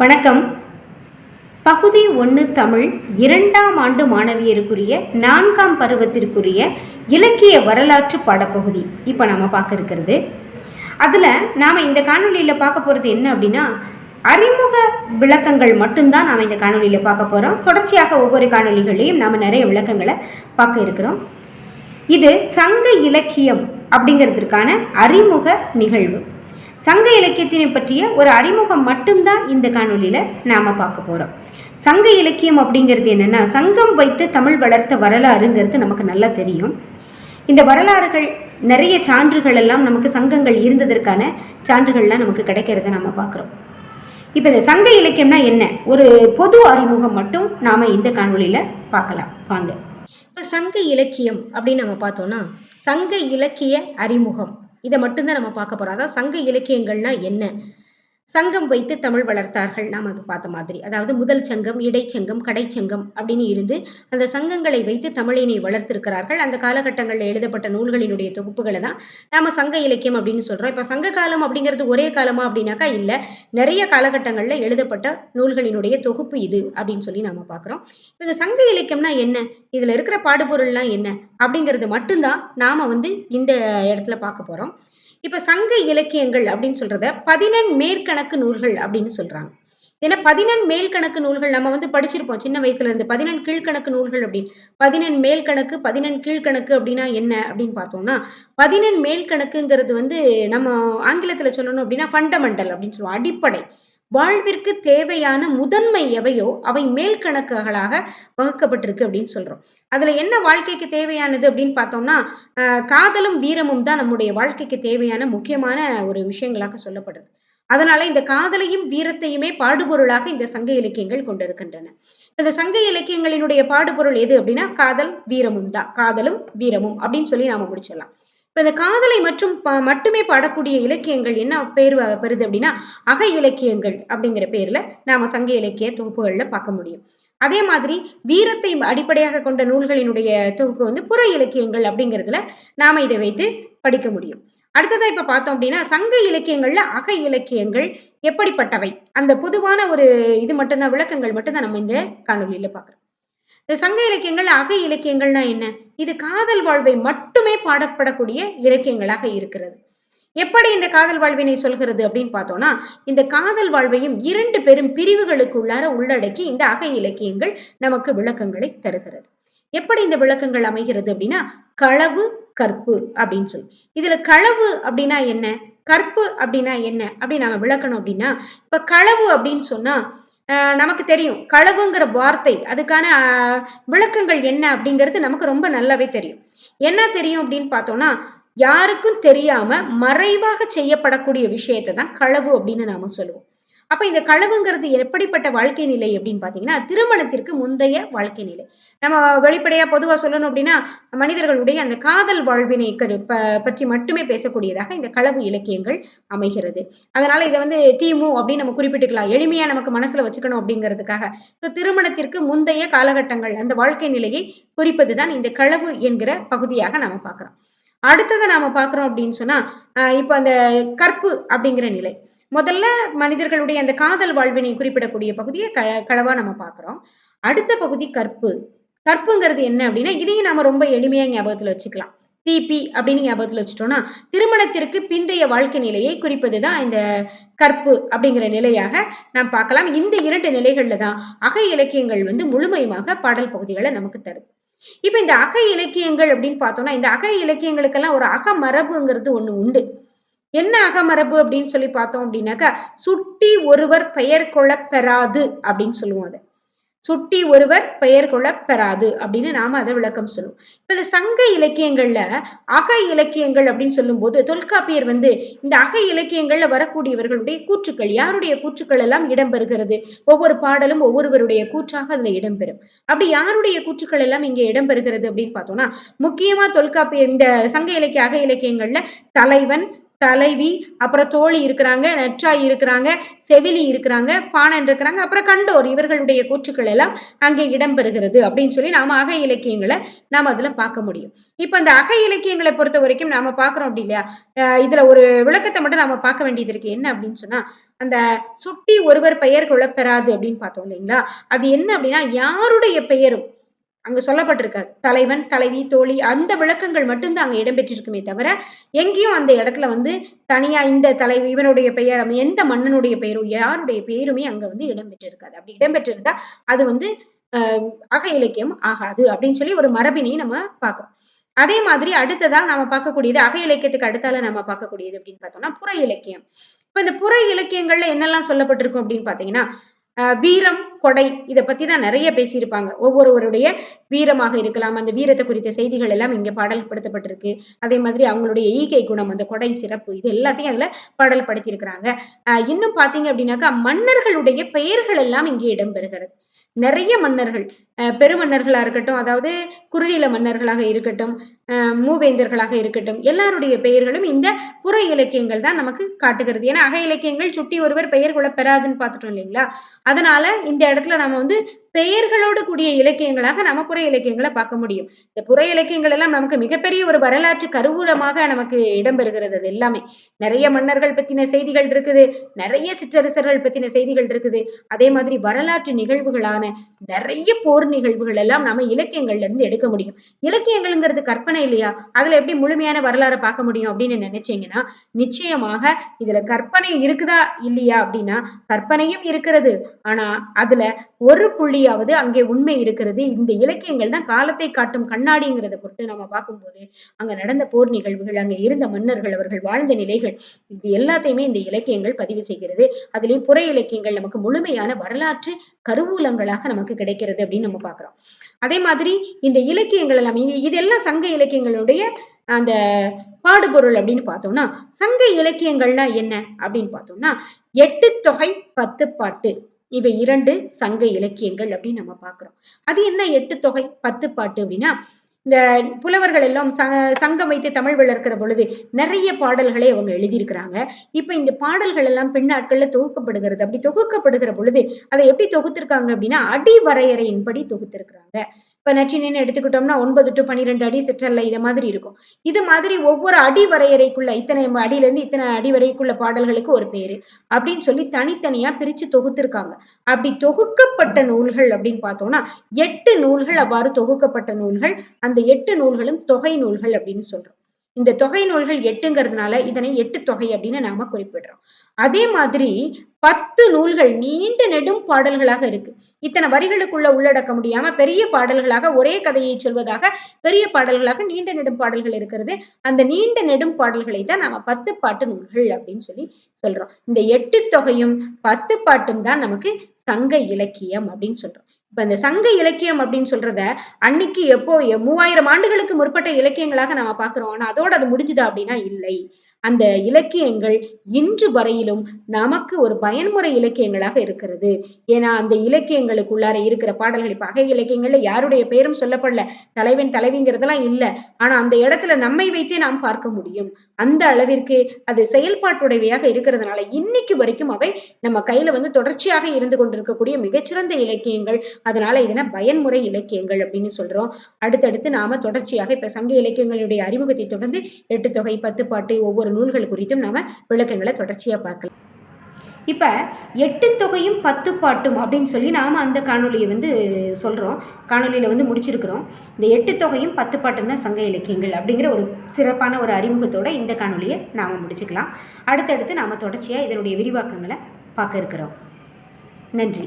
வணக்கம். பகுதி ஒன்று தமிழ் இரண்டாம் ஆண்டு மாணவியருக்குரிய நான்காம் பருவத்திற்குரிய இலக்கிய வரலாற்று பாடப்பகுதி. இப்போ நாம் பார்க்க இருக்கிறது. அதில் நாம் இந்த காணொலியில் பார்க்க போகிறது என்ன அப்படின்னா அறிமுக விளக்கங்கள் மட்டும்தான் நாம் இந்த காணொலியில் பார்க்க போகிறோம் தொடர்ச்சியாக ஒவ்வொரு காணொளிகளையும் நாம் நிறைய விளக்கங்களை பார்க்க இருக்கிறோம். இது சங்க இலக்கியம் அப்படிங்கிறதுக்கான அறிமுக நிகழ்வு. சங்க இலக்கியத்தினை பற்றிய ஒரு அறிமுகம் மட்டும்தான் இந்த காணொலியில் நாம் பார்க்க போகிறோம் சங்க இலக்கியம் அப்படிங்கிறது என்னென்னா சங்கம் வைத்து தமிழ் வளர்த்த வரலாறுங்கிறது நமக்கு நல்லா தெரியும். இந்த வரலாறுகள் நிறைய சான்றுகள் எல்லாம் நமக்கு சங்கங்கள் இருந்ததற்கான சான்றுகள்லாம் நமக்கு கிடைக்கிறத நம்ம பார்க்குறோம். இப்போ இந்த சங்க இலக்கியம்னா என்ன? ஒரு பொது அறிமுகம் மட்டும் நாம் இந்த காணொலியில் பார்க்கலாம். வாங்க. இப்போ சங்க இலக்கியம் அப்படின்னு நம்ம பார்த்தோம்னா சங்க இலக்கிய அறிமுகம். இதை மட்டும்தான் நம்ம பார்க்க போகிறோம் அதாவது சங்க இலக்கியங்கள்னா என்ன? சங்கம் வைத்து தமிழ் வளர்த்தார்கள். நாம் இப்போ பார்த்த மாதிரி. அதாவது முதல் சங்கம் இடைச்சங்கம் கடைச்சங்கம் அப்படின்னு இருந்து அந்த சங்கங்களை வைத்து தமிழினை வளர்த்திருக்கிறார்கள். அந்த காலகட்டங்களில் எழுதப்பட்ட நூல்களினுடைய தொகுப்புகளை தான் நாம சங்க இலக்கியம் அப்படின்னு சொல்றோம். இப்போ சங்க காலம் அப்படிங்கிறது ஒரே காலமா அப்படின்னாக்கா இல்லை. நிறைய காலகட்டங்களில் எழுதப்பட்ட நூல்களினுடைய தொகுப்பு இது அப்படின்னு சொல்லி நாம பார்க்குறோம். இப்போ இந்த சங்க இலக்கியம்னா என்ன? இதுல இருக்கிற பாடுபொருள்லாம் என்ன? அப்படிங்கிறது மட்டும்தான் நாம வந்து இந்த இடத்துல பார்க்க போறோம். இப்ப சங்க இலக்கியங்கள் அப்படின்னு சொல்றத பதினெண் மேற்கணக்கு நூல்கள் அப்படின்னு சொல்றாங்க. ஏன்னா பதினெண் மேல் கணக்கு நூல்கள் நம்ம வந்து படிச்சிருப்போம். சின்ன வயசுல இருந்து பதினெண் கீழ்கணக்கு நூல்கள் அப்படின்னு பதினெண் மேல் கணக்கு பதினெண் கீழ்கணக்கு அப்படின்னா என்ன அப்படின்னு பார்த்தோம்னா பதினெண் மேல் கணக்குங்கிறது வந்து நம்ம ஆங்கிலத்துல சொல்லணும் அப்படின்னா ஃபண்டமெண்டல் அப்படின்னு சொல்லுவோம். அடிப்படை. வாழ்விற்கு தேவையான முதன்மை எவையோ அவை மேல் கணக்குகளாக வகுக்கப்பட்டிருக்கு அப்படின்னு சொல்றோம். அதுல என்ன வாழ்க்கைக்கு தேவையானது அப்படின்னு பார்த்தோம்னா காதலும் வீரமும் தான் நம்முடைய வாழ்க்கைக்கு தேவையான முக்கியமான ஒரு விஷயங்களாக சொல்லப்படுது. அதனால இந்த காதலையும் வீரத்தையுமே பாடுபொருளாக இந்த சங்க இலக்கியங்கள் கொண்டிருக்கின்றன. இந்த சங்க இலக்கியங்களினுடைய பாடுபொருள் எது அப்படின்னா காதல் வீரமும் தான் காதலும் வீரமும் அப்படின்னு சொல்லி நாம முடிச்சிடலாம். இப்போ இந்த காதலை மற்றும் மட்டுமே பாடக்கூடிய இலக்கியங்கள் என்ன பேர் பெறுது அப்படின்னா அக இலக்கியங்கள் அப்படிங்கிற பேர்ல நாம சங்க இலக்கிய தொகுப்புகளில் பார்க்க முடியும். அதே மாதிரி வீரத்தை அடிப்படையாக கொண்ட நூல்களினுடைய தொகுப்பு வந்து புற இலக்கியங்கள் அப்படிங்கிறதுல நாம இதை வைத்து படிக்க முடியும். அடுத்ததா இப்ப பார்த்தோம் அப்படின்னா சங்க இலக்கியங்கள்ல அக இலக்கியங்கள் எப்படிப்பட்டவை? அந்த பொதுவான ஒரு இது மட்டும்தான் விளக்கங்கள் மட்டும்தான் நம்ம இந்த காணொலியில பாக்குறோம் இந்த சங்க இலக்கியங்கள் அக இலக்கியங்கள்னா என்ன? இது காதல் வாழ்வை மட்டுமே பாடப்படக்கூடிய இலக்கியங்களாக இருக்கிறது. எப்படி இந்த காதல் வாழ்வினை சொல்கிறது அப்படின்னு பார்த்தோம்னா இந்த காதல் வாழ்வையும் இரண்டு பெரும் பிரிவுகளுக்குள்ளார உள்ளடக்கி இந்த அக இலக்கியங்கள் நமக்கு விளக்கங்களை தருகிறது. எப்படி இந்த விளக்கங்கள் அமைகிறது அப்படின்னா களவு கற்பு அப்படின்னு சொல்லி. இதுல களவு அப்படின்னா என்ன? கற்பு அப்படின்னா என்ன? அப்படி நாம விளக்கணும் அப்படின்னா இப்ப களவு அப்படின்னு சொன்னா நமக்கு தெரியும். களவுங்கிற வார்த்தை அதுக்கான விளக்கங்கள் என்ன அப்படிங்கிறது நமக்கு ரொம்ப நல்லாவே தெரியும். என்ன தெரியும் அப்படின்னு பார்த்தோம்னா யாருக்கும் தெரியாம மறைவாக செய்யப்படக்கூடிய விஷயத்தை தான் களவு அப்படின்னு நாம சொல்லுவோம். அப்ப இந்த களவுங்கிறது எப்படிப்பட்ட வாழ்க்கை நிலை அப்படின்னு பாத்தீங்கன்னா திருமணத்திற்கு முந்தைய வாழ்க்கை நிலை. நம்ம வெளிப்படையா பொதுவா சொல்லணும் அப்படின்னா மனிதர்களுடைய அந்த காதல் வாழ்வினை பற்றி மட்டுமே பேசக்கூடியதாக இந்த களவு இலக்கியங்கள் அமைகிறது. அதனால இதை வந்து தீமு அப்படின்னு நம்ம குறிப்பிட்டுக்கலாம். எளிமையா நமக்கு மனசுல வச்சுக்கணும் அப்படிங்கிறதுக்காக. ஸோ திருமணத்திற்கு முந்தைய காலகட்டங்கள் அந்த வாழ்க்கை நிலையை குறிப்பதுதான் இந்த களவு என்கிற பகுதியாக நம்ம பார்க்கிறோம் அடுத்ததை நாம பாக்குறோம் அப்படின்னு சொன்னா இப்போ அந்த கற்பு அப்படிங்கிற நிலை. முதல்ல மனிதர்களுடைய அந்த காதல் வாழ்வினை குறிப்பிடக்கூடிய பகுதியை க களவா நம்ம பார்க்குறோம். அடுத்த பகுதி கற்பு. கற்புங்கிறது என்ன அப்படின்னா இதையும் நாம ரொம்ப எளிமையா ஞாபகத்துல வச்சுக்கலாம். டிபி அப்படின்னு ஞாபகத்துல வச்சுட்டோம்னா திருமணத்திற்கு பிந்தைய வாழ்க்கை நிலையை குறிப்பது தான் இந்த கற்பு அப்படிங்கிற நிலையாக நாம் பார்க்கலாம். இந்த இரண்டு நிலைகளில் தான் அகை இலக்கியங்கள் வந்து முழுமையுமாக பாடல் பகுதிகளை நமக்கு தருது. இப்ப இந்த அகை இலக்கியங்கள் அப்படின்னு பார்த்தோம்னா இந்த அகை இலக்கியங்களுக்கெல்லாம் ஒரு அக மரபுங்கிறது ஒண்ணு உண்டு. என்ன அகமரபு அப்படின்னு சொல்லி பார்த்தோம் அப்படின்னாக்கா சுட்டி ஒருவர் பெயர் கொள்ள பெறாது அப்படின்னு சொல்லுவோம் அதை. சுட்டி ஒருவர் பெயர் கொள்ள பெறாது அப்படின்னு நாம அதை விளக்கம் சொல்லுவோம். இப்ப இந்த சங்க இலக்கியங்கள்ல அக இலக்கியங்கள் அப்படின்னு சொல்லும் போது தொல்காப்பியர் வந்து இந்த அக இலக்கியங்கள்ல வரக்கூடியவர்களுடைய கூற்றுக்கள் யாருடைய கூற்றுக்கள் எல்லாம் இடம்பெறுகிறது? ஒவ்வொரு பாடலும் ஒவ்வொருவருடைய கூற்றாக அதுல இடம்பெறும். அப்படி யாருடைய கூற்றுக்கள் எல்லாம் இங்க இடம்பெறுகிறது அப்படின்னு பார்த்தோம்னா முக்கியமா தொல்காப்பியர் இந்த சங்க இலக்கிய அக இலக்கியங்கள்ல தலைவன் தலைவி அப்புறம் தோழி இருக்கிறாங்க நெற்றாய் இருக்கிறாங்க செவிலி இருக்கிறாங்க பாணன் இருக்கிறாங்க அப்புறம் கண்டோர் இவர்களுடைய கூற்றுக்கள் எல்லாம் அங்கே இடம்பெறுகிறது அப்படின்னு சொல்லி நாம அக இலக்கியங்களை நாம் அதுல பார்க்க முடியும். இப்ப இந்த அக இலக்கியங்களை பொறுத்த வரைக்கும் நாம பாக்குறோம் அப்படி இல்லையா? இதுல ஒரு விளக்கத்தை மட்டும் நாம பார்க்க வேண்டியது இருக்கு. என்ன அப்படின்னு சொன்னா அந்த சுட்டி ஒருவர் பெயர் குழப்பெறாது அப்படின்னு பார்த்தோம் இல்லைங்களா? அது என்ன அப்படின்னா யாருடைய பெயரும் அங்க சொல்லப்பட்டிருக்க தலைவன் தலைவி தோழி அந்த விளக்கங்கள் மட்டும்தான் அங்க இடம்பெற்றிருக்குமே தவிர எங்கேயும் அந்த இடத்துல வந்து தனியா இந்த தலைவி இவனுடைய பெயர் எந்த மன்னனுடைய பெயரும் யாருடைய பெயருமே அங்க வந்து இடம்பெற்றிருக்காது. அப்படி இடம்பெற்றிருந்தா அது வந்து அக இலக்கியம் ஆகாது அப்படின்னு சொல்லி ஒரு மரபினையும் நம்ம பார்க்கறோம். அதே மாதிரி அடுத்ததா நம்ம பார்க்கக்கூடியது அக இலக்கியத்துக்கு அடுத்தால நம்ம பார்க்கக்கூடியது அப்படின்னு பார்த்தோம்னா புற இலக்கியம். இப்ப இந்த புற இலக்கியங்கள்ல என்னெல்லாம் சொல்லப்பட்டிருக்கும் அப்படின்னு பாத்தீங்கன்னா வீரம் கொடை இதை பத்தி தான் நிறைய பேசியிருப்பாங்க. ஒவ்வொருவருடைய வீரமாக இருக்கலாம். அந்த வீரத்தை குறித்த செய்திகள் எல்லாம் இங்க பாடல் படுத்தப்பட்டிருக்கு அதே மாதிரி அவங்களுடைய ஈகை குணம் அந்த கொடை சிறப்பு இது எல்லாத்தையும் அதுல பாடல் படுத்தியிருக்கிறாங்க இன்னும் பாத்தீங்க அப்படின்னாக்கா மன்னர்களுடைய பெயர்கள் எல்லாம் இங்கே இடம்பெறுகிறது. நிறைய மன்னர்கள் பெருமன்னர்களா இருக்கட்டும் அதாவது குறுநில மன்னர்களாக இருக்கட்டும் மூவேந்தர்களாக இருக்கட்டும் எல்லாருடைய பெயர்களும் இந்த புற இலக்கியங்கள் தான் நமக்கு காட்டுகிறது. ஏன்னா அக இலக்கியங்கள் சுட்டி ஒருவர் பெயர் கூட பெறாதுன்னு பார்த்துட்டோம் இல்லைங்களா? அதனால இந்த இடத்துல நம்ம வந்து பெயர்களோடு கூடிய இலக்கியங்களாக நம்ம புற இலக்கியங்களை பார்க்க முடியும். இந்த புற இலக்கியங்கள் எல்லாம் நமக்கு மிகப்பெரிய ஒரு வரலாற்று கருவூலமாக நமக்கு இடம்பெறுகிறது அது எல்லாமே. நிறைய மன்னர்கள் பத்தின செய்திகள் இருக்குது நிறைய சிற்றரசர்கள் பத்தின செய்திகள் இருக்குது. அதே மாதிரி வரலாற்று நிகழ்வுகளான நிறைய போர் நிகழ்வுகள் எல்லாம் நம்ம இலக்கியங்கள்ல இருந்து எடுக்க முடியும். இலக்கியங்கள்ங்கிறது கற்பனை இல்லையா? அதுல எப்படி முழுமையான வரலாறை பார்க்க முடியும் அப்படின்னு நினைச்சீங்கன்னா நிச்சயமாக இதுல கற்பனை இருக்குதா இல்லையா அப்படின்னா கற்பனையும் இருக்கிறது. ஆனா அதுல ஒரு புள்ளியாவது அங்கே உண்மை இருக்கிறது. இந்த இலக்கியங்கள் தான் காலத்தை காட்டும் கண்ணாடிங்கிறத பொறுத்து நம்ம பார்க்கும்போது அங்க நடந்த போர் நிகழ்வுகள் அங்கே இருந்த மன்னர்கள் அவர்கள் வாழ்ந்த நிலைகள் இது எல்லாத்தையுமே இந்த இலக்கியங்கள் பதிவு செய்கிறது. அதுலயும் புற இலக்கியங்கள் நமக்கு முழுமையான வரலாற்று கருவூலங்களாக நமக்கு கிடைக்கிறது அப்படின்னு நம்ம பாக்குறோம் அதே மாதிரி இந்த இலக்கியங்கள் எல்லாம் இதெல்லாம் சங்க இலக்கியங்களுடைய அந்த பாடுபொருள் அப்படின்னு பார்த்தோம்னா சங்க இலக்கியங்கள்னா என்ன அப்படின்னு பார்த்தோம்னா எட்டு தொகை பத்து பாட்டு. இவை இரண்டு சங்க இலக்கியங்கள் அப்படின்னு நம்ம பாக்குறோம் அது என்ன எட்டு தொகை? பத்து பாட்டு அப்படின்னா இந்த புலவர்கள் எல்லாம் சங்கம் வைத்து தமிழ் வளர்க்கிற பொழுது நிறைய பாடல்களை அவங்க எழுதியிருக்கிறாங்க. இப்ப இந்த பாடல்கள் எல்லாம் பின்னாட்கள்ல தொகுக்கப்படுகிறது. அப்படி தொகுக்கப்படுகிற பொழுது அதை எப்படி தொகுத்திருக்காங்க அப்படின்னா அடிவரையறையின்படி தொகுத்திருக்கிறாங்க. இப்ப நற்றினின்னு எடுத்துக்கிட்டோம்னா ஒன்பது டு பன்னிரெண்டு அடி சிற்றல்ல இதை மாதிரி இருக்கும். இது மாதிரி ஒவ்வொரு அடி வரையறைக்குள்ள இத்தனை அடியில இருந்து இத்தனை அடி வரைக்குள்ள பாடல்களுக்கு ஒரு பேரு. அப்படின்னு சொல்லி தனித்தனியா பிரிச்சு தொகுத்திருக்காங்க. அப்படி தொகுக்கப்பட்ட நூல்கள் அப்படின்னு பார்த்தோம்னா எட்டு நூல்கள் அவ்வாறு தொகுக்கப்பட்ட நூல்கள் அந்த எட்டு நூல்களும் தொகை நூல்கள் அப்படின்னு சொல்றோம். இந்த தொகை நூல்கள் எட்டுங்கிறதுனால இதனை எட்டு தொகை அப்படின்னு நாம குறிப்பிடுறோம். அதே மாதிரி பத்து நூல்கள் நீண்ட நெடும் பாடல்களாக இருக்கு. இத்தனை வரிகளுக்குள்ள உள்ளடக்க முடியாம பெரிய பாடல்களாக ஒரே கதையை சொல்வதாக பெரிய பாடல்களாக நீண்ட நெடும் பாடல்கள் இருக்கிறது. அந்த நீண்ட நெடும் பாடல்களை தான் நாம பத்து பாட்டு நூல்கள் அப்படின்னு சொல்லி சொல்றோம். இந்த எட்டு தொகையும் பத்து பாட்டும் தான் நமக்கு சங்க இலக்கியம் அப்படின்னு சொல்றோம். இப்ப இந்த சங்க இலக்கியம் அப்படின்னு சொல்றத அன்னைக்கு எப்போ மூவாயிரம் ஆண்டுகளுக்கு முற்பட்ட இலக்கியங்களாக நம்ம பாக்குறோம் ஆனா அதோட அது முடிஞ்சுதா அப்படின்னா இல்லை. அந்த இலக்கியங்கள் இன்று வரையிலும் நமக்கு ஒரு பயன்முறை இலக்கியங்களாக இருக்கிறது. ஏன்னா அந்த இலக்கியங்களுக்குள்ளார இருக்கிற பாடல்கள் இப்ப அகை இலக்கியங்கள்ல யாருடைய பெயரும் சொல்லப்படல. தலைவன் தலைவிங்கிறதெல்லாம் இல்லை. ஆனா அந்த இடத்துல நம்மை வைத்தே நாம் பார்க்க முடியும். அந்த அளவிற்கு அது செயல்பாட்டுடையவையாக இருக்கிறதுனால இன்னைக்கு வரைக்கும் அவை நம்ம கையில வந்து தொடர்ச்சியாக இருந்து கொண்டிருக்கக்கூடிய மிகச்சிறந்த இலக்கியங்கள். அதனால இதனை பயன்முறை இலக்கியங்கள் அப்படின்னு சொல்றோம். அடுத்தடுத்து நாம தொடர்ச்சியாக இப்ப சங்க இலக்கியங்களுடைய அறிமுகத்தை தொடர்ந்து எட்டு தொகை பத்து பாட்டு ஒவ்வொரு நூல்கள் குறித்தும் நாம விளக்கங்களை தொடர்ச்சியா பார்க்கலாம். இப்போ எட்டு தொகையும் பத்து பாட்டும் அப்படின்னு சொல்லி நாம் அந்த காணொலியை வந்து சொல்கிறோம் காணொலியில் வந்து முடிச்சிருக்கிறோம். இந்த எட்டு தொகையும் பத்து பாட்டும் தான் சங்க இலக்கியங்கள் அப்படிங்கிற ஒரு சிறப்பான ஒரு அறிமுகத்தோடு இந்த காணொலியை நாம் முடிச்சுக்கலாம். அடுத்தடுத்து நாம் தொடர்ச்சியாக இதனுடைய விரிவாக்கங்களை பார்க்க இருக்கிறோம். நன்றி.